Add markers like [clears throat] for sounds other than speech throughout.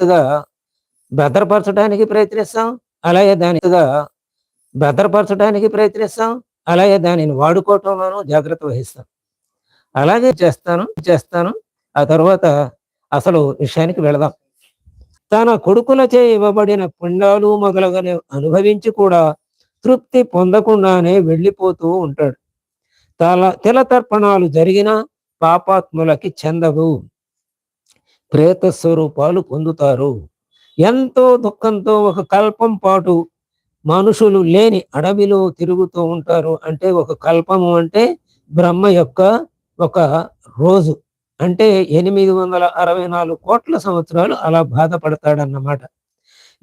జాగ్రత్తగా భద్రపరచడానికి ప్రయత్నిస్తాం. అలాగే దానిగా భద్రపరచడానికి ప్రయత్నిస్తాం. అలాగే దానిని వాడుకోవటంలోనూ జాగ్రత్త వహిస్తాం. అలాగే చేస్తాను చేస్తాను. ఆ తర్వాత అసలు విషయానికి వెళదాం. తన కొడుకులచే ఇవ్వబడిన పుణ్యాలు మొదలుగానే అనుభవించి కూడా తృప్తి పొందకుండానే వెళ్ళిపోతూ ఉంటాడు. తల తిలతర్పణాలు జరిగిన పాపాత్ములకి చెందవు. ప్రేత స్వరూపాలు పొందుతారు. ఎంతో దుఃఖంతో ఒక కల్పం పాటు మనుషులు లేని అడవిలో తిరుగుతూ ఉంటారు. అంటే ఒక కల్పము అంటే బ్రహ్మ యొక్క ఒక రోజు. అంటే ఎనిమిది వందల అరవై నాలుగు కోట్ల సంవత్సరాలు అలా బాధపడతాడన్నమాట.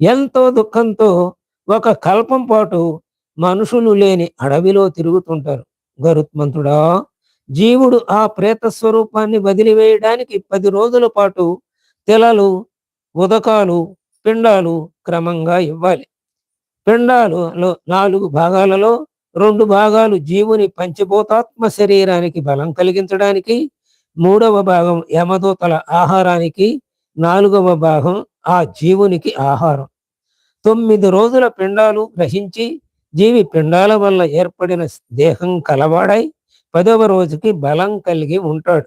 ఎంతో దుఃఖంతో ఒక కల్పం పాటు మనుషులు లేని అడవిలో తిరుగుతుంటారు. గరుత్మంతుడా జీవుడు ఆ ప్రేత స్వరూపాన్ని వదిలివేయడానికి పది రోజుల పాటు తెలలు ఉదకాలు పిండాలు క్రమంగా ఇవ్వాలి. పిండాలు నాలుగు భాగాలలో రెండు భాగాలు జీవుని పంచభూతాత్మ శరీరానికి బలం కలిగించడానికి మూడవ భాగం యమదూతల ఆహారానికి నాలుగవ భాగం ఆ జీవునికి ఆహారం. తొమ్మిది రోజుల పిండాలు గ్రహించి జీవి పిండాల వల్ల ఏర్పడిన దేహం కలవాడై పదవ రోజుకి బలం కలిగి ఉంటాడు.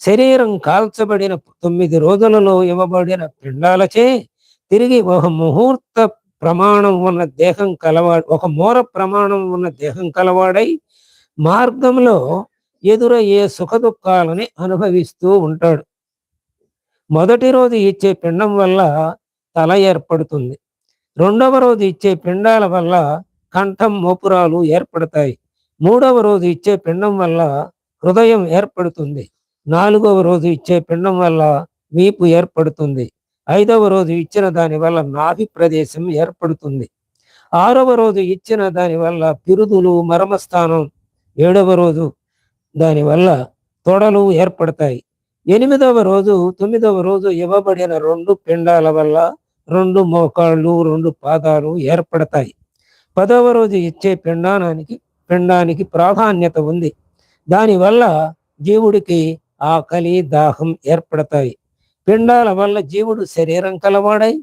శరీరం కాల్చబడిన తొమ్మిది రోజులలో ఇవ్వబడిన పిండాలచే తిరిగి ఒక ముహూర్త ప్రమాణం ఉన్న దేహం కలవాడు ఒక మూర ప్రమాణం ఉన్న దేహం కలవాడై మార్గంలో ఎదురయ్యే సుఖదుఖాలని అనుభవిస్తూ ఉంటాడు. మొదటి రోజు ఇచ్చే పిండం వల్ల తల ఏర్పడుతుంది. రెండవ రోజు ఇచ్చే పిండాల వల్ల కంఠం మోపురాలు ఏర్పడతాయి. మూడవ రోజు ఇచ్చే పిండం వల్ల హృదయం ఏర్పడుతుంది. నాలుగవ రోజు ఇచ్చే పిండం వల్ల వీపు ఏర్పడుతుంది. ఐదవ రోజు ఇచ్చిన దాని వల్ల నాభి ప్రదేశం ఏర్పడుతుంది. ఆరవ రోజు ఇచ్చిన దాని వల్ల పిరుదులు మరమస్థానం. ఏడవ రోజు దానివల్ల తొడలు ఏర్పడతాయి. ఎనిమిదవ రోజు తొమ్మిదవ రోజు ఇవ్వబడిన రెండు పిండాల వల్ల రెండు మోకాళ్ళు రెండు పాదాలు ఏర్పడతాయి. పదవ రోజు ఇచ్చే పిండానానికి పిండానికి ప్రాధాన్యత ఉంది. దానివల్ల జీవుడికి ఆకలి దాహం ఏర్పడతాయి. పిండాల వల్ల జీవుడు శరీరం కలవాడై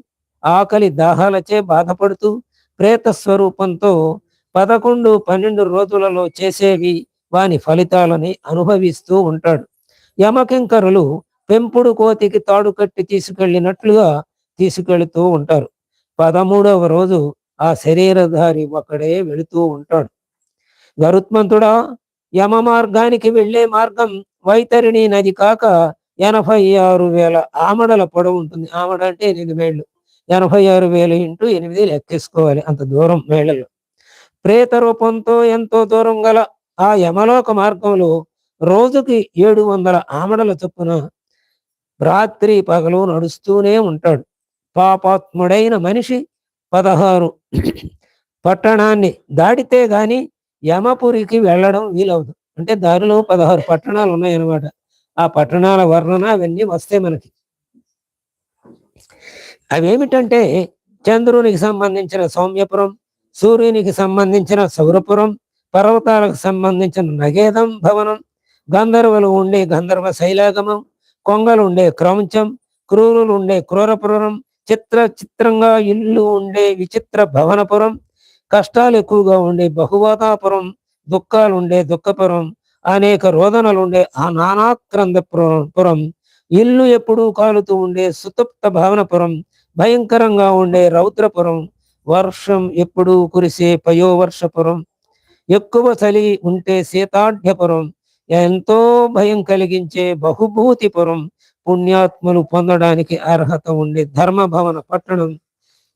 ఆకలి దాహాలచే బాధపడుతూ ప్రేత స్వరూపంతో పదకొండు పన్నెండు రోజులలో చేసేవి వాని ఫలితాలని అనుభవిస్తూ ఉంటాడు. యమకింకరులు పెంపుడు కోతికి తాడు కట్టి తీసుకెళ్ళినట్లుగా తీసుకెళుతూ ఉంటారు. పదమూడవ రోజు ఆ శరీరధారి ఒకడే వెళుతూ ఉంటాడు. గరుత్మంతుడా యమ మార్గానికి వెళ్ళే మార్గం వైతరిణి నది కాక ఎనభై ఆరు వేల ఆమడల పొడవు ఉంటుంది. ఆమడ అంటే ఎనిమిది మేళ్ళు. ఎనభై ఆరు వేల ఇంటూ ఎనిమిది లెక్కేసుకోవాలి అంత దూరం మేళ్ళలో. ప్రేత రూపంతో ఎంతో దూరం గల ఆ యమలోక మార్గంలో రోజుకి ఏడు వందల ఆమడల చొప్పున రాత్రి పగలు నడుస్తూనే ఉంటాడు. పాపాత్ముడైన మనిషి పదహారు పట్టణాన్ని దాటితే గాని యమపురికి వెళ్ళడం వీలవదు. అంటే దారిలో పదహారు పట్టణాలు ఉన్నాయన్నమాట. ఆ పట్టణాల వర్ణన అవన్నీ వస్తాయి మనకి. అవేమిటంటే చంద్రునికి సంబంధించిన సౌమ్యపురం సూర్యునికి సంబంధించిన సౌరపురం పర్వతాలకు సంబంధించిన నగేదం భవనం గంధర్వులు ఉండే గంధర్వ శైలాగమం కొంగలు ఉండే క్రౌంచం క్రూరులు ఉండే క్రూరపురం చిత్ర చిత్రంగా ఇల్లు ఉండే విచిత్ర భవనపురం కష్టాలు ఎక్కువగా ఉండే బహువాతాపురం దుఃఖాలు ఉండే దుఃఖపురం అనేక రోదనలు ఉండే ఆ నానాక్రంద పురం ఇల్లు ఎప్పుడూ కాలుతూ ఉండే సుతప్త భావనపురం భయంకరంగా ఉండే రౌద్రపురం వర్షం ఎప్పుడూ కురిసే పయోవర్షపురం. ఎక్కువ చలి ఉంటే శీతాఢ్యపురం ఎంతో భయం కలిగించే బహుభూతిపురం. పుణ్యాత్మలు పొందడానికి అర్హత ఉండే ధర్మభవన పట్టణం.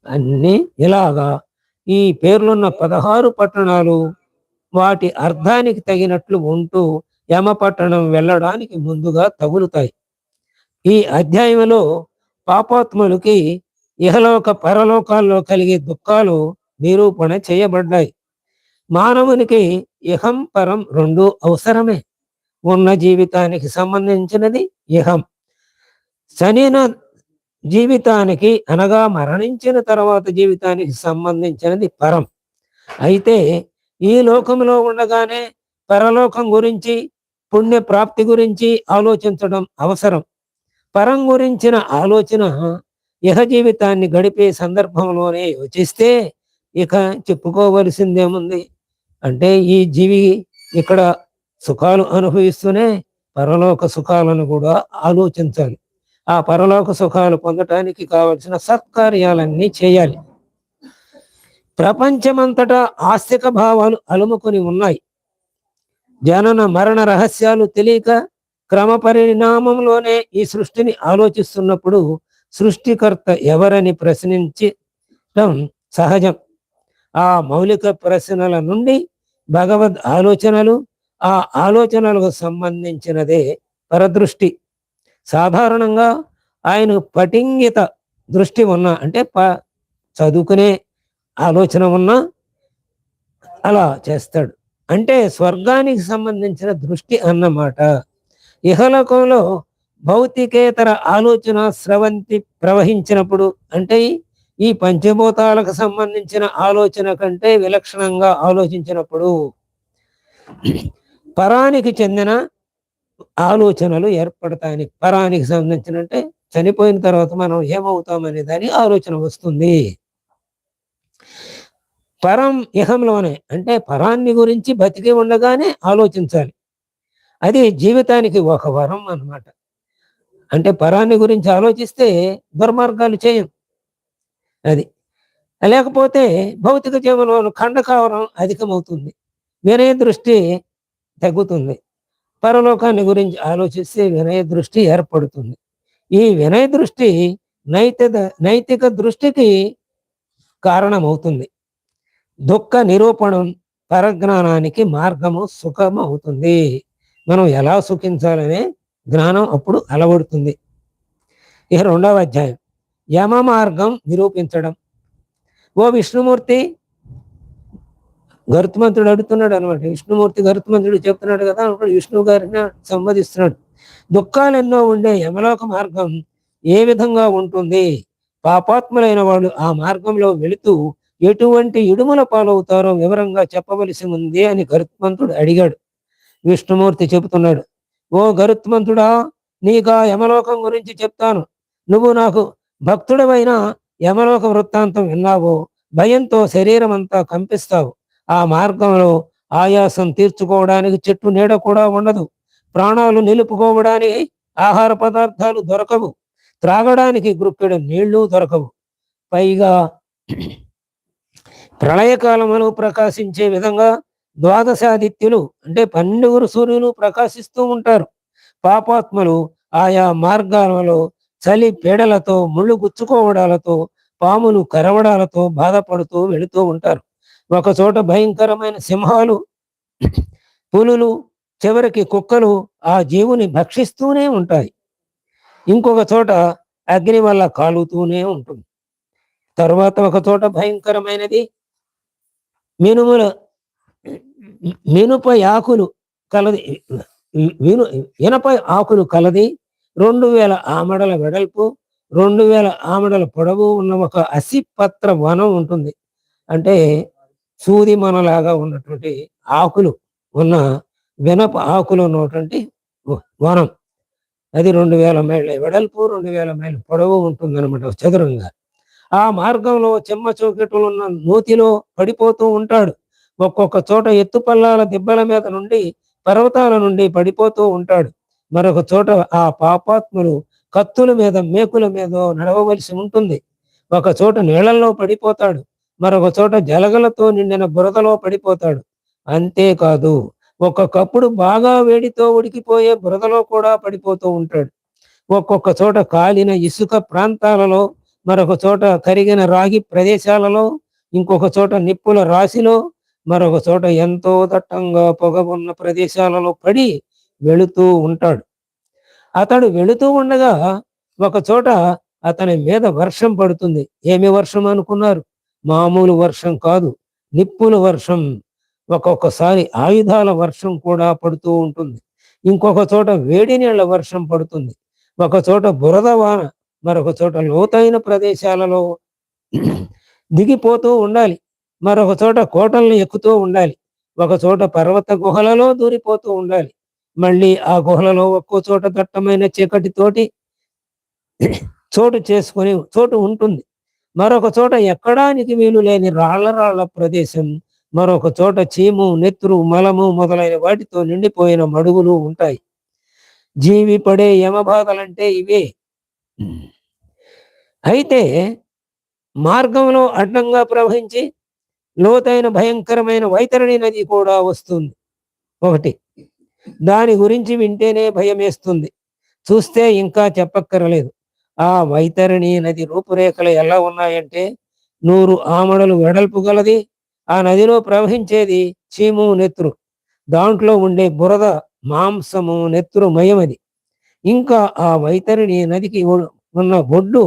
అన్ని ఇలాగా ఈ పేర్లున్న పదహారు పట్టణాలు వాటి అర్థానికి తగినట్లు ఉంటూ యమపట్టణం వెళ్ళడానికి ముందుగా తగులుతాయి. ఈ అధ్యాయంలో పాపాత్ములకి ఇహలోక పరలోకాల్లో కలిగే దుఃఖాలు నిరూపణ చేయబడ్డాయి. మానవునికి ఇహం పరం రెండు అవసరమే. ఉన్న జీవితానికి సంబంధించినది ఇహం. శని జీవితానికి అనగా మరణించిన తర్వాత జీవితానికి సంబంధించినది పరం. అయితే ఈ లోకంలో ఉండగానే పరలోకం గురించి పుణ్య ప్రాప్తి గురించి ఆలోచించడం అవసరం. పరం గురించిన ఆలోచన ఇహ జీవితాన్ని గడిపే సందర్భంలోనే యోచిస్తే ఇక చెప్పుకోవలసిందేముంది? అంటే ఈ జీవి ఇక్కడ సుఖాలు అనుభవిస్తూనే పరలోక సుఖాలను కూడా ఆలోచించాలి. ఆ పరలోక సుఖాలు పొందటానికి కావలసిన సత్కార్యాలన్నీ చేయాలి. ప్రపంచమంతటా ఆస్తిక భావాలు అలుముకొని ఉన్నాయి. జనన మరణ రహస్యాలు తెలియక క్రమ పరిణామంలోనే ఈ సృష్టిని ఆలోచిస్తున్నప్పుడు సృష్టికర్త ఎవరని ప్రశ్నించడం సహజం. ఆ మౌలిక ప్రశ్నల నుండి భగవద్ ఆలోచనలు ఆ ఆలోచనలకు సంబంధించినదే పరదృష్టి. సాధారణంగా ఆయన పటింగిత దృష్టి ఉన్న అంటే ప చదువుకునే ఆలోచన ఉన్న అలా చేస్తాడు. అంటే స్వర్గానికి సంబంధించిన దృష్టి అన్నమాట. ఇహలోకంలో భౌతికేతర ఆలోచన స్రవంతి ప్రవహించినప్పుడు అంటే ఈ పంచభూతాలకు సంబంధించిన ఆలోచన కంటే విలక్షణంగా ఆలోచించినప్పుడు పరానికి చెందిన ఆలోచనలు ఏర్పడతాయని పరానికి సంబంధించిన అంటే చనిపోయిన తర్వాత మనం ఏమవుతామనే దాని ఆలోచన వస్తుంది. పరం ఇహంలోనే అంటే పరాన్ని గురించి బతికి ఉండగానే ఆలోచించాలి. అది జీవితానికి ఒక వరం అన్నమాట. అంటే పరాన్ని గురించి ఆలోచిస్తే దుర్మార్గాలు చేయం అది. లేకపోతే భౌతిక జీవనంలో ఖండకావరం అధికమవుతుంది. వినయ దృష్టి తగ్గుతుంది. పరలోకాన్ని గురించి ఆలోచిస్తే వినయ దృష్టి ఏర్పడుతుంది. ఈ వినయ దృష్టి నైతిక నైతిక దృష్టికి కారణమవుతుంది. దుఃఖ నిరూపణం పరజ్ఞానానికి మార్గము సుఖం అవుతుంది మనం ఎలా సుఖించాలనే జ్ఞానం అప్పుడు అలవడుతుంది. ఇక రెండవ అధ్యాయం. యమ మార్గం నిరూపించడం. ఓ విష్ణుమూర్తి గరుత్మంతుడు అడుగుతున్నాడు అనమాట విష్ణుమూర్తి గరుత్మంతుడు చెప్తున్నాడు కదా అప్పుడు విష్ణువు గారిని సంబోధిస్తున్నాడు. దుఃఖాలు ఎన్నో ఉండే యమలోక మార్గం ఏ విధంగా ఉంటుంది? పాపాత్ములైన వాళ్ళు ఆ మార్గంలో వెళుతూ ఎటువంటి ఇడుముల పాలవుతారో వివరంగా చెప్పవలసి ఉంది అని గరుత్మంతుడు అడిగాడు. విష్ణుమూర్తి చెబుతున్నాడు. ఓ గరుత్మంతుడా నీకా యమలోకం గురించి చెప్తాను. నువ్వు నాకు భక్తుడవైన యమలోక వృత్తాంతం విన్నావో భయంతో శరీరం అంతా కంపిస్తావు. ఆ మార్గంలో ఆయాసం తీర్చుకోవడానికి చెట్టు నీడ కూడా ఉండదు. ప్రాణాలు నిలుపుకోవడానికి ఆహార పదార్థాలు దొరకవు. త్రాగడానికి గుప్పెడు నీళ్ళు దొరకవు. పైగా ప్రళయకాలములో ప్రకాశించే విధంగా ద్వాదశాదిత్యులు అంటే పన్నెండుగురు సూర్యులు ప్రకాశిస్తూ ఉంటారు. పాపాత్మలు ఆయా మార్గాలలో చలి పీడలతో ముళ్ళు గుచ్చుకోవడాలతో పాములు కరవడాలతో బాధపడుతూ వెళుతూ ఉంటారు. ఒక చోట భయంకరమైన సింహాలు పులులు చివరికి కుక్కలు ఆ జీవుని భక్షిస్తూనే ఉంటాయి. ఇంకొక చోట అగ్ని వల్ల కాలుతూనే ఉంటుంది. తర్వాత ఒక చోట భయంకరమైనది మినుముల మినుప ఆకులు కలది విను ఇనప ఆకులు కలది రెండు వేల ఆమడల వెడల్పు రెండు వేల ఆమడల పొడవు ఉన్న ఒక అసిపత్ర వనం ఉంటుంది. అంటే సూది మనలాగా ఉన్నటువంటి ఆకులు ఉన్న వినప ఆకులు ఉన్నటువంటి వనం. అది రెండు వేల మైళ్ళ వెడల్పు రెండు వేల మైళ్ళ పొడవు ఉంటుందన్నమాట చదురంగా. ఆ మార్గంలో చెమ్మ చౌకట్లు ఉన్న నూతిలో పడిపోతూ ఉంటాడు. ఒక్కొక్క చోట ఎత్తుపల్లాల దిబ్బల మీద నుండి పర్వతాల నుండి పడిపోతూ ఉంటాడు. మరొక చోట ఆ పాపాత్ములు కత్తుల మీద మేకుల మీద నడవవలసి ఉంటుంది. ఒక చోట నీళ్ళలో పడిపోతాడు. మరొక చోట జలగలతో నిండిన బురదలో పడిపోతాడు. అంతేకాదు ఒక్కొక్కప్పుడు బాగా వేడితో ఉడికిపోయే బురదలో కూడా పడిపోతూ ఉంటాడు. ఒక్కొక్క చోట కాలిన ఇసుక ప్రాంతాలలో మరొక చోట కరిగిన రాగి ప్రదేశాలలో ఇంకొక చోట నిప్పుల రాశిలో మరొక చోట ఎంతో దట్టంగా పొగ ఉన్న ప్రదేశాలలో పడి వెళుతూ ఉంటాడు. అతడు వెళుతూ ఉండగా ఒక చోట అతని మీద వర్షం పడుతుంది. ఏమి వర్షం అనుకున్నారు? మామూలు వర్షం కాదు నిప్పుల వర్షం ఒక్కొక్కసారి ఆయుధాల వర్షం కూడా పడుతూ ఉంటుంది. ఇంకొక చోట వేడి నీళ్ళ వర్షం పడుతుంది. ఒక చోట బురద వాన మరొక చోట లోతైన ప్రదేశాలలో దిగిపోతూ ఉండాలి. మరొక చోట కోటలను ఎక్కుతూ ఉండాలి. ఒక చోట పర్వత గుహలలో దూరిపోతూ ఉండాలి. మళ్ళీ ఆ గుహలలో ఒక్కో చోట దట్టమైన చీకటితోటి చోటు చేసుకొని చోటు ఉంటుంది. మరొక చోట ఎక్కడానికి వీలు లేని రాళ్ళ రాళ్ళ ప్రదేశం మరొక చోట చీము నెత్తురు మలము మొదలైన వాటితో నిండిపోయిన మడుగులు ఉంటాయి. జీవి పడే యమబాధలంటే ఇవే. అయితే మార్గంలో అడ్డంగా ప్రవహించి లోతైన భయంకరమైన వైతరణి నది కూడా వస్తుంది. ఒకటి దాని గురించి వింటేనే భయం వేస్తుంది చూస్తే ఇంకా చెప్పక్కరలేదు. ఆ వైతరిణి నది రూపురేఖలు ఎలా ఉన్నాయంటే నూరు ఆమడలు వెడల్పు గలది. ఆ నదిలో ప్రవహించేది చీము నెత్తురు. దాంట్లో ఉండే బురద మాంసము నెత్తురు మయమది. ఇంకా ఆ వైతరిణి నదికి ఉన్న ఒడ్డు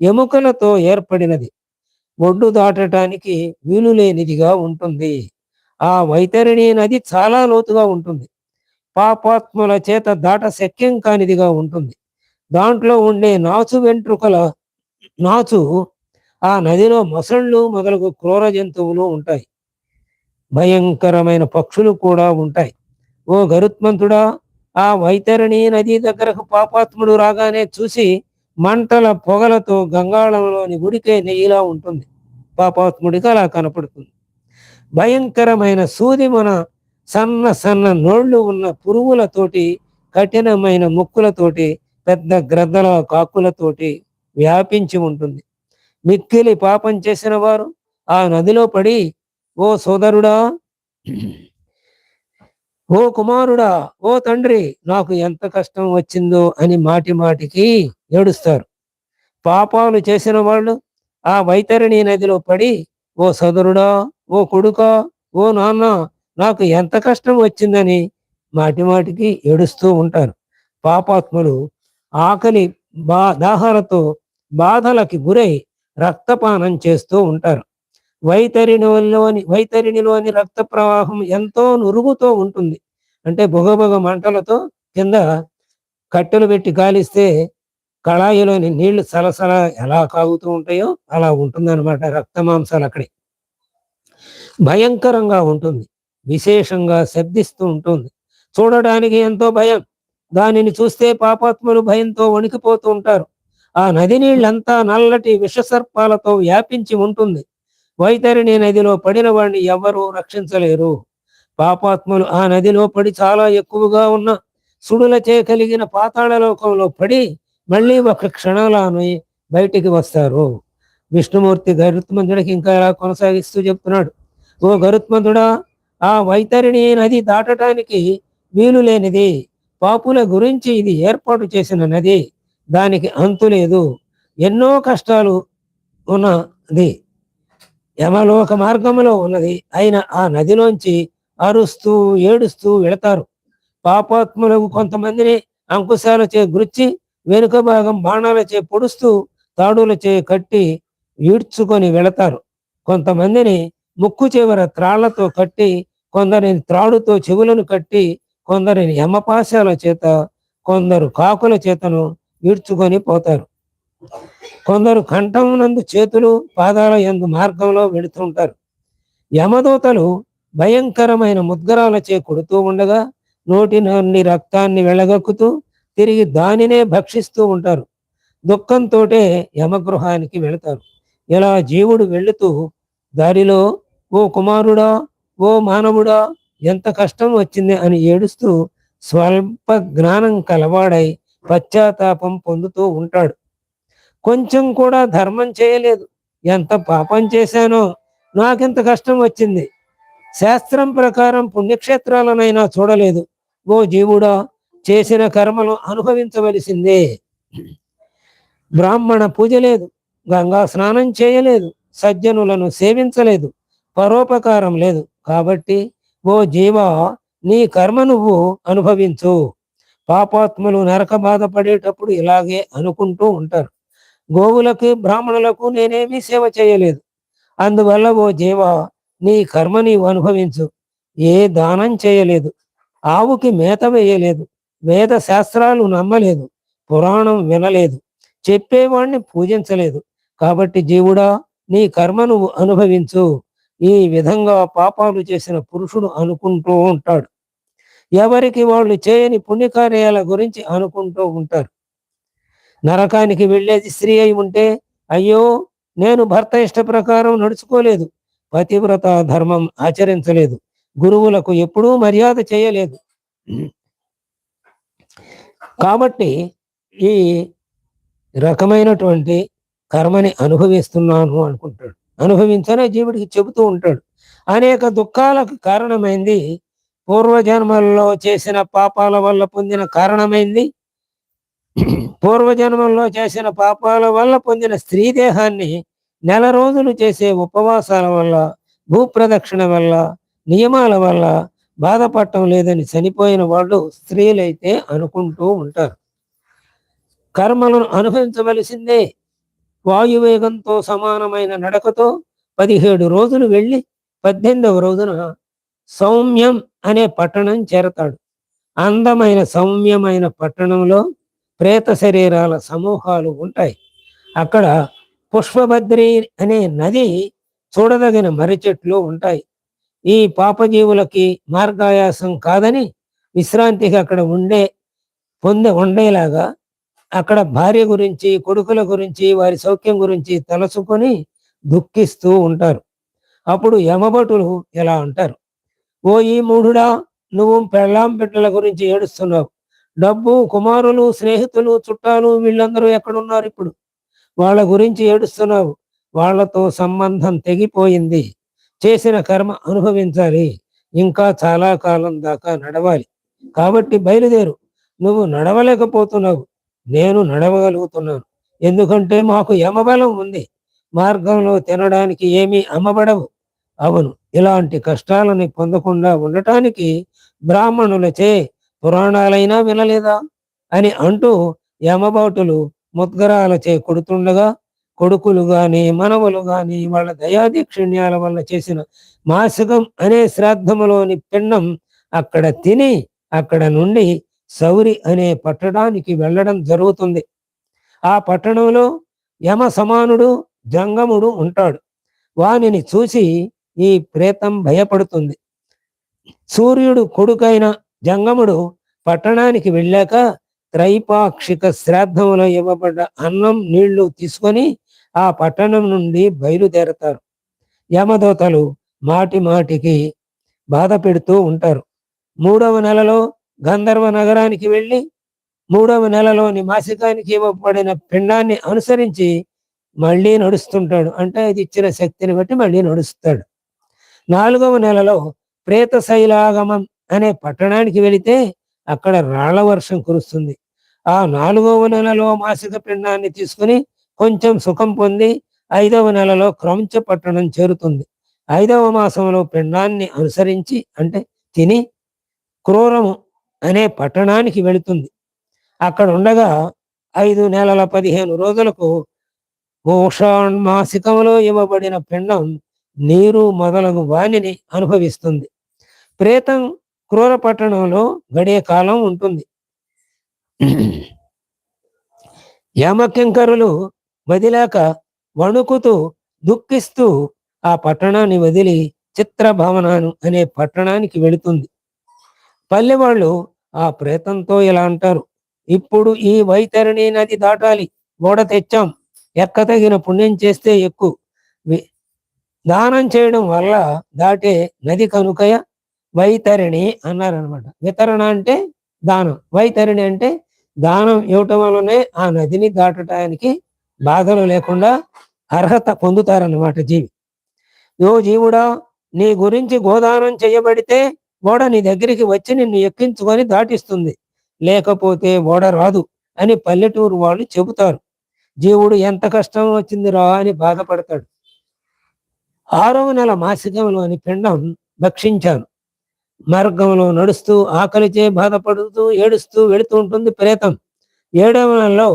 ఎముకలతో ఏర్పడినది. ఒడ్డు దాటటానికి వీలు లేనిదిగా ఉంటుంది. ఆ వైతరిణి నది చాలా లోతుగా ఉంటుంది. పాపాత్ముల చేత దాట శక్యం కానిదిగా ఉంటుంది. దాంట్లో ఉండే నాచు వెంట్రుకల నాచు ఆ నదిలో మొసళ్ళు మొదలగు క్రూర జంతువులు ఉంటాయి. భయంకరమైన పక్షులు కూడా ఉంటాయి. ఓ గరుత్మంతుడా ఆ వైతరణి నది దగ్గరకు పాపాత్ముడు రాగానే చూసి మంటల పొగలతో గంగాళంలోని గుడికే నెయ్యిలా ఉంటుంది. పాపాత్ముడికి అలా కనపడుతుంది. భయంకరమైన సూది మన సన్న సన్న నోళ్ళు ఉన్న పురుగులతోటి కఠినమైన ముక్కులతోటి పెద్ద గ్రద్దల కాకులతోటి వ్యాపించి ఉంటుంది. మిక్కిలి పాపం చేసిన వారు ఆ నదిలో పడి ఓ సోదరుడా ఓ కుమారుడా ఓ తండ్రి నాకు ఎంత కష్టం వచ్చిందో అని మాటి మాటికి ఏడుస్తారు. పాపాలు చేసిన వాళ్ళు ఆ వైతరిణి నదిలో పడి ఓ సోదరుడా ఓ కొడుకా ఓ నాన్న నాకు ఎంత కష్టం వచ్చిందని మాటి మాటికి ఏడుస్తూ ఉంటారు. పాపాత్ములు ఆకలి బా దాహాలతో బాధలకి గురై రక్తపానం చేస్తూ ఉంటారు. వైతరిణిలోని వైతరిణిలోని రక్త ప్రవాహం ఎంతో నురుగుతో ఉంటుంది. అంటే బొగబొగ మంటలతో కింద కట్టెలు పెట్టి కాలిస్తే కళాయిలోని నీళ్ళు సలసల ఎలా కాగుతూ ఉంటాయో అలా ఉంటుందన్నమాట రక్త మాంసాలు అక్కడే. భయంకరంగా ఉంటుంది. విశేషంగా శబ్దిస్తూ ఉంటుంది. చూడడానికి ఎంతో భయం. దానిని చూస్తే పాపాత్ములు భయంతో వణికిపోతూ ఉంటారు. ఆ నది నీళ్ళంతా నల్లటి విషసర్పాలతో వ్యాపించి ఉంటుంది. వైతరిణి నదిలో పడిన వాడిని ఎవ్వరూ రక్షించలేరు. పాపాత్ములు ఆ నదిలో పడి చాలా ఎక్కువగా ఉన్న సుడులచే కలిగిన పాతాళ లోకంలో పడి మళ్ళీ ఒక క్షణాలని బయటికి వస్తారు. విష్ణుమూర్తి గరుత్మంతుడికి ఇంకా ఇలా కొనసాగిస్తూ చెప్తున్నాడు? ఓ గరుత్మంతుడా ఆ వైతరిణి నది దాటటానికి వీలు లేనిది పాపుల గురించి ఇది ఏర్పాటు చేసిన నది. దానికి అంతు లేదు. ఎన్నో కష్టాలు ఉన్నది. యమలోక మార్గంలో ఉన్నది. అయిన ఆ నదిలోంచి అరుస్తూ ఏడుస్తూ వెళతారు. పాపాత్ములకు కొంతమందిని అంకుశాలచే గుచ్చి వెనుక భాగం బాణాలచే పొడుస్తూ తాడులచే కట్టి ఈడ్చుకొని వెళతారు. కొంతమందిని ముక్కు చివర త్రాళ్ళతో కట్టి కొందరిని త్రాడుతో చెవులను కట్టి కొందరిని యమపాశాల చేత కొందరు కాకుల చేతను ఈడ్చుకొని పోతారు. కొందరు కంఠం నందు చేతులు పాదాల యందు మార్గంలో వెళుతుంటారు. యమదూతలు భయంకరమైన ముద్గరాలచే కొడుతూ ఉండగా నోటి నుండి రక్తాన్ని వెళ్ళగక్కుతూ తిరిగి దానినే భక్షిస్తూ ఉంటారు. దుఃఖంతోటే యమగృహానికి వెళతారు. ఇలా జీవుడు వెళుతూ దారిలో ఓ కుమారుడా ఓ మానవుడా ఎంత కష్టం వచ్చింది అని ఏడుస్తూ స్వల్ప జ్ఞానం కలవాడై పశ్చాత్తాపం పొందుతూ ఉంటాడు. కొంచెం కూడా ధర్మం చేయలేదు. ఎంత పాపం చేశానో నాకెంత కష్టం వచ్చింది. శాస్త్రం ప్రకారం పుణ్యక్షేత్రాలనైనా చూడలేదు. ఓ జీవుడా చేసిన కర్మలు అనుభవించవలసిందే. బ్రాహ్మణ పూజ లేదు. గంగా స్నానం చేయలేదు. సజ్జనులను సేవించలేదు. పరోపకారం లేదు. కాబట్టి ఓ జీవ నీ కర్మ నువ్వు అనుభవించు. పాపాత్ములు నరక బాధపడేటప్పుడు ఇలాగే అనుకుంటూ ఉంటారు. గోవులకు బ్రాహ్మణులకు నేనేమీ సేవ చేయలేదు. అందువల్ల ఓ జీవ నీ కర్మ నీవు అనుభవించు. ఏ దానం చేయలేదు. ఆవుకి మేత వేయలేదు. వేద శాస్త్రాలు నమ్మలేదు. పురాణం వినలేదు. చెప్పేవాణ్ణి పూజించలేదు. కాబట్టి జీవుడా నీ కర్మ నువ్వు అనుభవించు. ఈ విధంగా పాపాలు చేసిన పురుషుడు అనుకుంటూ ఉంటాడు. ఎవరికి వాళ్ళు చేయని పుణ్యకార్యాల గురించి అనుకుంటూ ఉంటారు. నరకానికి వెళ్ళేది స్త్రీ అయి ఉంటే అయ్యో నేను భర్త ఇష్ట ప్రకారం నడుచుకోలేదు. పతివ్రత ధర్మం ఆచరించలేదు. గురువులకు ఎప్పుడూ మర్యాద చేయలేదు. కాబట్టి ఈ రకమైనటువంటి కర్మని అనుభవిస్తున్నాను అనుకుంటాడు. అనుభవించనే జీవుడికి చెబుతూ ఉంటాడు. అనేక దుఃఖాలకు కారణమైంది పూర్వజన్మల్లో చేసిన పాపాల వల్ల పొందిన కారణమైంది పూర్వజన్మల్లో చేసిన పాపాల వల్ల పొందిన స్త్రీ దేహాన్ని నెల రోజులు చేసే ఉపవాసాల వల్ల భూప్రదక్షిణ వల్ల నియమాల వల్ల బాధపడటం లేదని చనిపోయిన వాళ్ళు స్త్రీలైతే అనుకుంటూ ఉంటారు. కర్మలను అనుభవించవలసిందే. వాయువేగంతో సమానమైన నడకతో పదిహేడు రోజులు వెళ్ళి పద్దెనిమిదవ రోజున సౌమ్యం అనే పట్టణం చేరతాడు. అందమైన సౌమ్యమైన పట్టణంలో ప్రేత శరీరాల సమూహాలు ఉంటాయి. అక్కడ పుష్పభద్రి అనే నది చూడదగిన మర్రి చెట్లు ఉంటాయి. ఈ పాపజీవులకి మార్గాయాసం కాదని విశ్రాంతికి అక్కడ ఉండే పొందే ఉండేలాగా అక్కడ భార్య గురించి కొడుకుల గురించి వారి సౌఖ్యం గురించి తలసుకొని దుఃఖిస్తూ ఉంటారు. అప్పుడు యమభటులు ఎలా అంటారు? ఓ ఈ మూఢుడా నువ్వు పెళ్ళాం బిడ్డల గురించి ఏడుస్తున్నావు. డబ్బు కుమారులు స్నేహితులు చుట్టాలు వీళ్ళందరూ ఎక్కడున్నారు ఇప్పుడు? వాళ్ళ గురించి ఏడుస్తున్నావు. వాళ్ళతో సంబంధం తెగిపోయింది. చేసిన కర్మ అనుభవించాలి. ఇంకా చాలా కాలం దాకా నడవాలి. కాబట్టి బయలుదేరు. నువ్వు నడవలేకపోతున్నావు. నేను నడవగలుగుతున్నాను. ఎందుకంటే మాకు యమబలం ఉంది. మార్గంలో తినడానికి ఏమీ అమ్మబడవు. అవును ఇలాంటి కష్టాలని పొందకుండా ఉండటానికి బ్రాహ్మణులచే పురాణాలైనా వినలేదా? అని అంటూ యమబాటులు ముద్గరాలచే కొడుతుండగా కొడుకులు గాని మనవలు గాని వాళ్ళ దయాదీక్షిణ్యాల వల్ల చేసిన మాసికం అనే శ్రాద్ధములోని పిండం అక్కడ తిని అక్కడ నుండి సౌరి అనే పట్టణానికి వెళ్ళడం జరుగుతుంది. ఆ పట్టణంలో యమ సమానుడు జంగముడు ఉంటాడు. వానిని చూసి ఈ ప్రేతం భయపడుతుంది. సూర్యుడు కొడుకైన జంగముడు పట్టణానికి వెళ్ళాక త్రైపాక్షిక శ్రాద్ధంలో ఇవ్వబడ్డ అన్నం నీళ్ళు తీసుకొని ఆ పట్టణం నుండి బయలుదేరతారు. యమదోతలు మాటి మాటికి బాధ పెడుతూ ఉంటారు. మూడవ నెలలో గంధర్వ నగరానికి వెళ్ళి మూడవ నెలలోని మాసికానికి ఇవ్వబడిన పిండాన్ని అనుసరించి మళ్ళీ నడుస్తుంటాడు. అంటే అది ఇచ్చిన శక్తిని బట్టి మళ్ళీ నడుస్తాడు. నాలుగవ నెలలో ప్రేత శైలాగమం అనే పట్టణానికి వెళితే అక్కడ రాళ్ళ వర్షం కురుస్తుంది. ఆ నాలుగవ నెలలో మాసిక పిండాన్ని తీసుకుని కొంచెం సుఖం పొంది ఐదవ నెలలో క్రౌంచ పట్టణం చేరుతుంది. ఐదవ మాసంలో పిండాన్ని అనుసరించి అంటే తిని క్రూరము అనే పట్టణానికి వెళుతుంది. అక్కడ ఉండగా ఐదు నెలల పదిహేను రోజులకు మాసికంలో ఇవ్వబడిన పిండం నీరు మొదలగు వాణిని అనుభవిస్తుంది. ప్రేతం క్రూర పట్టణంలో గడే కాలం ఉంటుంది. యమకింకరులు వదిలాక వణుకుతూ దుఃఖిస్తూ ఆ పట్టణాన్ని వదిలి చిత్రభవనాను అనే పట్టణానికి వెళుతుంది. పల్లెవాళ్ళు ఆ ప్రేతంతో ఇలా అంటారు. ఇప్పుడు ఈ వైతరిణి నది దాటాలి. ఓడ తెచ్చాం. ఎక్కతగిన పుణ్యం చేస్తే ఎక్కువ దానం చేయడం వల్ల దాటే నది కనుకయ వైతరిణి అన్నారనమాట వితరణ అంటే దానం. వైతరిణి అంటే దానం ఇవ్వటం వల్లనే ఆ నదిని దాటడానికి బాధలు లేకుండా అర్హత పొందుతారన్నమాట జీవి. యో జీవుడా నీ గురించి గోదానం చేయబడితే ఓడ నీ దగ్గరికి వచ్చి నిన్ను ఎక్కించుకొని దాటిస్తుంది. లేకపోతే ఓడ రాదు అని పల్లెటూరు వాళ్ళు చెబుతారు. జీవుడు ఎంత కష్టం వచ్చిందిరా అని బాధపడతాడు. ఆరవ నెల మాసికంలోని పిండం భక్షించాను. మార్గంలో నడుస్తూ ఆకలిచే బాధపడుతూ ఏడుస్తూ వెళుతూ ఉంటుంది ప్రేతం. ఏడవ నెలలో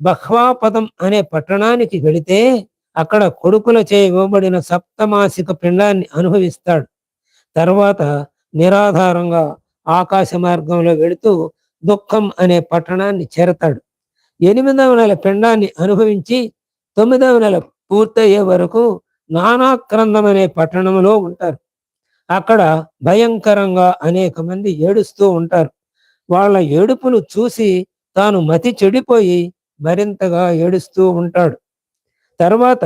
బహ్వాపదం అనే పట్టణానికి వెళితే అక్కడ కొడుకుల చేయబడిన సప్తమాసిక పిండాన్ని అనుభవిస్తాడు. తర్వాత నిరాధారంగా ఆకాశ మార్గంలో వెళుతూ దుఃఖం అనే పట్టణాన్ని చేరతాడు. ఎనిమిదవ నెల పిండాన్ని అనుభవించి తొమ్మిదవ నెల పూర్తయ్యే వరకు నానాక్రందం అనే పట్టణంలో ఉంటారు. అక్కడ భయంకరంగా అనేక మంది ఏడుస్తూ ఉంటారు. వాళ్ళ ఏడుపులు చూసి తాను మతి చెడిపోయి మరింతగా ఏడుస్తూ ఉంటాడు. తర్వాత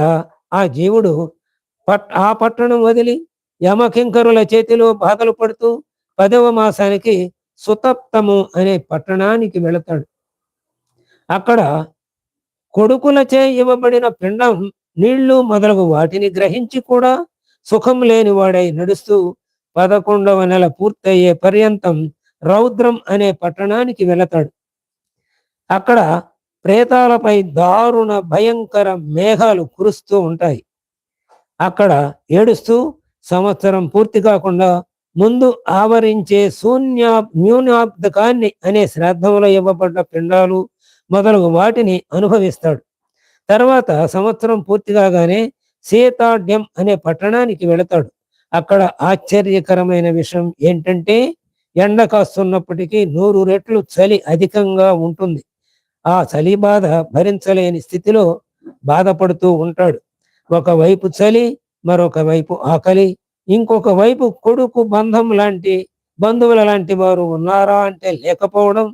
ఆ జీవుడు పట్ ఆ పట్టణం వదిలి యమకింకరుల చేతిలో బాధలు పడుతూ పదవ మాసానికి సుతప్తము అనే పట్టణానికి వెళతాడు. అక్కడ కొడుకులచే ఇవ్వబడిన పిండం నీళ్ళు మొదలగు వాటిని గ్రహించి కూడా సుఖం లేని వాడై నడుస్తూ పదకొండవ నెల పూర్తయ్యే పర్యంతం రౌద్రం అనే పట్టణానికి వెళతాడు. అక్కడ ప్రేతాలపై దారుణ భయంకర మేఘాలు కురుస్తూ ఉంటాయి. అక్కడ ఏడుస్తూ సంవత్సరం పూర్తి కాకుండా ముందు ఆవరించే శూన్య న్యూనాబ్దకాన్ని అనే శ్రాద్ధంలో ఇవ్వబడ్డ పిండాలు మొదలగు వాటిని అనుభవిస్తాడు. తర్వాత సంవత్సరం పూర్తి కాగానే సీతాడ్యం అనే పట్టణానికి వెళతాడు. అక్కడ ఆశ్చర్యకరమైన విషయం ఏంటంటే ఎండ కాస్తున్నప్పటికీ నూరు రెట్లు చలి అధికంగా ఉంటుంది. ఆ చలి బాధ భరించలేని స్థితిలో బాధపడుతూ ఉంటాడు. ఒకవైపు చలి మరొక వైపు ఆకలి. ఇంకొక వైపు కొడుకు బంధం లాంటి బంధువుల లాంటి వారు ఉన్నారా అంటే లేకపోవడం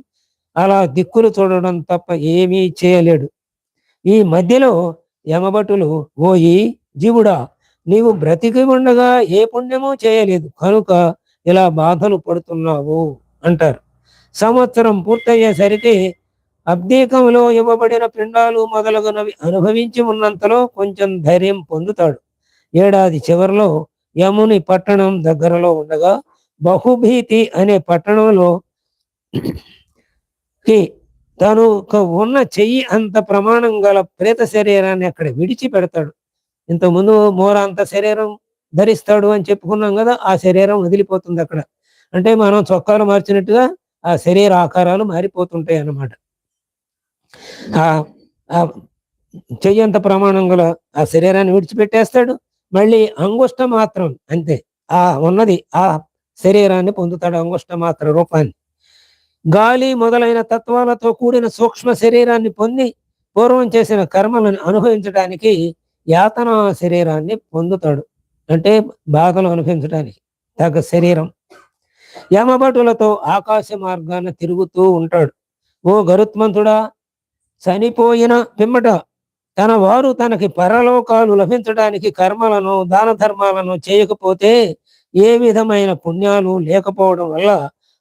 అలా దిక్కులు చూడడం తప్ప ఏమీ చేయలేడు. ఈ మధ్యలో యమభటులు ఓయి జీవుడా నీవు బ్రతికి ఉండగా ఏ పుణ్యమూ చేయలేదు కనుక ఇలా బాధలు పడుతున్నావు అంటారు. సంవత్సరం పూర్తయ్యేసరికి అబ్దీకంలో ఇవ్వబడిన పిండాలు మొదలగునవి అనుభవించి ఉన్నంతలో కొంచెం ధైర్యం పొందుతాడు. ఏడాది చివరిలో యముని పట్టణం దగ్గరలో ఉండగా బహుభీతి అనే పట్టణంలో తను ఉన్న చెయ్యి అంత ప్రమాణం గల ప్రేత శరీరాన్ని అక్కడ విడిచిపెడతాడు. ఇంతకుముందు మోర అంత శరీరం ధరిస్తాడు అని చెప్పుకున్నాం కదా ఆ శరీరం వదిలిపోతుంది అక్కడ. అంటే మనం చొక్కాలు మార్చినట్టుగా ఆ శరీర ఆకారాలు మారిపోతుంటాయి అన్నమాట. ఆ చెయ్యి అంత ప్రమాణం గల ఆ శరీరాన్ని విడిచిపెట్టేస్తాడు. మళ్ళీ అంగుష్ట మాత్రం అంతే. ఆ ఉన్నది ఆ శరీరాన్ని పొందుతాడు అంగుష్ట మాత్ర రూపాన్ని. గాలి మొదలైన తత్వాలతో కూడిన సూక్ష్మ శరీరాన్ని పొంది పూర్వం చేసిన కర్మలను అనుభవించడానికి యాతన శరీరాన్ని పొందుతాడు. అంటే బాధలు అనుభవించడానికి తగ్గ శరీరం. యమభటులతో ఆకాశ మార్గాన తిరుగుతూ ఉంటాడు. ఓ గరుత్మంతుడా చనిపోయిన పిమ్మట తన వారు తనకి పరలోకాలు లభించడానికి కర్మలను దాన ధర్మాలను చేయకపోతే ఏ విధమైన పుణ్యాలు లేకపోవడం వల్ల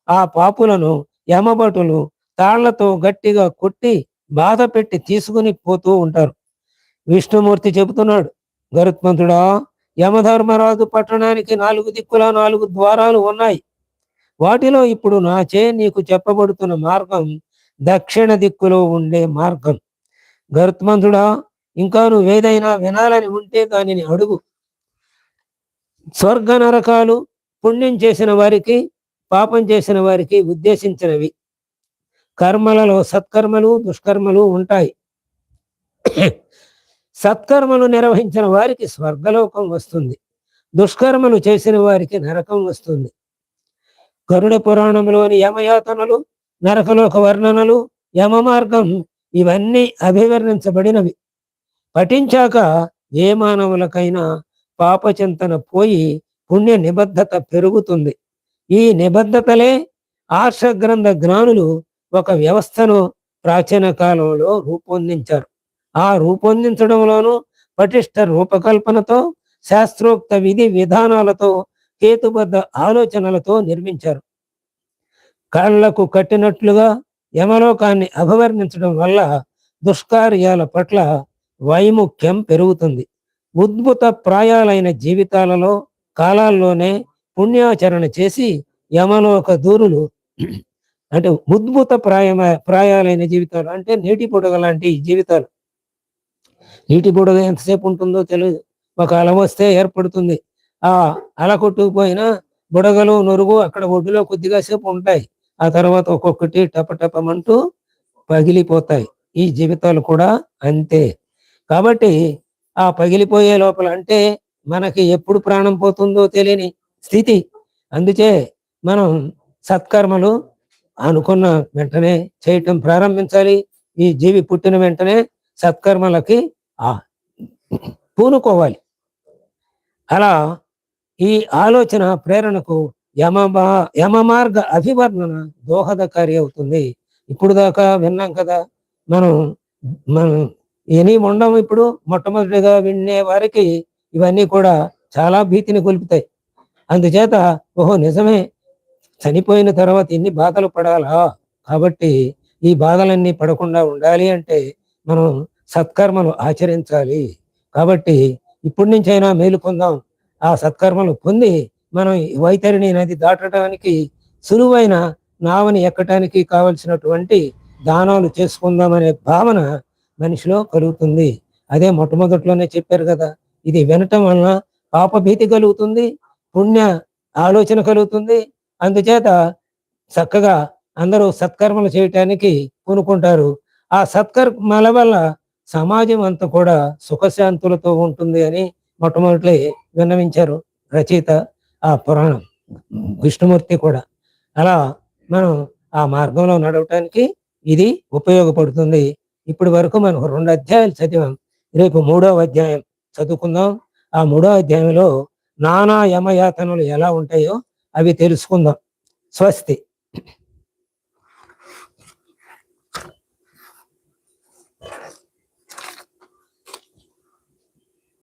ఆ పాపులను యమభటులు తాళ్ళతో గట్టిగా కొట్టి బాధ పెట్టి తీసుకుని పోతూ ఉంటారు. విష్ణుమూర్తి చెబుతున్నాడు గరుత్మంతుడా యమధర్మరాజు పట్టణానికి నాలుగు దిక్కుల నాలుగు ద్వారాలు ఉన్నాయి. వాటిలో ఇప్పుడు నాచే నీకు చెప్పబడుతున్న మార్గం దక్షిణ దిక్కులో ఉండే మార్గం. గరుత్మంతుడా ఇంకా నువ్వేదైనా వినాలని ఉంటే దానిని అడుగు. స్వర్గ నరకాలు పుణ్యం చేసిన వారికి పాపం చేసిన వారికి ఉద్దేశించినవి. కర్మలలో సత్కర్మలు దుష్కర్మలు ఉంటాయి. సత్కర్మలు నిర్వహించిన వారికి స్వర్గలోకం వస్తుంది. దుష్కర్మలు చేసిన వారికి నరకం వస్తుంది. గరుడ పురాణంలోని యమయాతనలు నరకలోక వర్ణనలు యమ మార్గం ఇవన్నీ అభివర్ణించబడినవి. పఠించాక ఏ మానవులకైనా పాపచింతన పోయి పుణ్య నిబద్ధత పెరుగుతుంది. ఈ నిబద్ధతలే ఆర్ష గ్రంథ జ్ఞానులు ఒక వ్యవస్థను ప్రాచీన కాలంలో రూపొందించారు. ఆ రూపొందించడంలోనూ పటిష్ట రూపకల్పనతో శాస్త్రోక్త విధి విధానాలతో హేతుబద్ధ ఆలోచనలతో నిర్మించారు. కళ్ళకు కట్టినట్లుగా యమలోకాన్ని అభివర్ణించడం వల్ల దుష్కార్యాల పట్ల వైముఖ్యం పెరుగుతుంది. ఉద్భుత ప్రాయాలైన జీవితాలలో కాలాల్లోనే పుణ్యాచరణ చేసి యమలోక దూరులు [clears throat] అంటే ఉద్భుత ప్రాయమ ప్రాయాలైన జీవితాలు అంటే నీటి పొడగ లాంటి జీవితాలు. నీటి పొడగ ఎంతసేపు ఉంటుందో తెలియదు ఒక అల వస్తే ఏర్పడుతుంది. ఆ అల కొట్టుకుపోయిన బుడగలు నొరుగు అక్కడ ఒడ్డులో కొద్దిగా సేపు ఉంటాయి. ఆ తర్వాత ఒక్కొక్కటి టపటపమంటూ పగిలిపోతాయి. ఈ జీవితాలు కూడా అంతే. కాబట్టి ఆ పగిలిపోయే లోపల అంటే మనకి ఎప్పుడు ప్రాణం పోతుందో తెలియని స్థితి. అందుచే మనం సత్కర్మలు అనుకున్న వెంటనే చేయటం ప్రారంభించాలి. ఈ జీవి పుట్టిన వెంటనే సత్కర్మలకి ఆ పూనుకోవాలి. అలా ఈ ఆలోచన ప్రేరణకు యమ యమ మార్గ అభివర్ణన దోహదకారి అవుతుంది ఇప్పుడు దాకా విన్నాం కదా మనం మనం ఎనీ ఉండం ఇప్పుడు మొట్టమొదటిగా వినే వారికి ఇవన్నీ కూడా చాలా భీతిని కొలుపుతాయి. అందుచేత ఓహో నిజమే చనిపోయిన తర్వాత ఇన్ని బాధలు పడాలా? కాబట్టి ఈ బాధలన్నీ పడకుండా ఉండాలి అంటే మనం సత్కర్మలు ఆచరించాలి. కాబట్టి ఇప్పటి నుంచైనా మేలు పొందాం ఆ సత్కర్మలు పొంది మనం ఈ వైతరిణి నది దాటడానికి సులువైన నావని ఎక్కటానికి కావలసినటువంటి దానాలు చేసుకుందామనే భావన మనిషిలో కలుగుతుంది. అదే మొట్టమొదట్లోనే చెప్పారు కదా ఇది వినటం వలన పాపభీతి కలుగుతుంది పుణ్య ఆలోచన కలుగుతుంది. అందుచేత చక్కగా అందరూ సత్కర్మలు చేయటానికి పూనుకుంటారు. ఆ సత్కర్మల వల్ల సమాజం అంతా కూడా సుఖశాంతులతో ఉంటుంది అని మొట్టమొదటి విన్నవించారు రచయిత ఆ పురాణం విష్ణుమూర్తి కూడా. అలా మనం ఆ మార్గంలో నడవటానికి ఇది ఉపయోగపడుతుంది. ఇప్పటి వరకు మనం రెండు అధ్యాయాలు చదివాం. రేపు మూడో అధ్యాయం చదువుకుందాం. ఆ మూడో అధ్యాయంలో నానా యమయాతనలు ఎలా ఉంటాయో అవి తెలుసుకుందాం. స్వస్తి.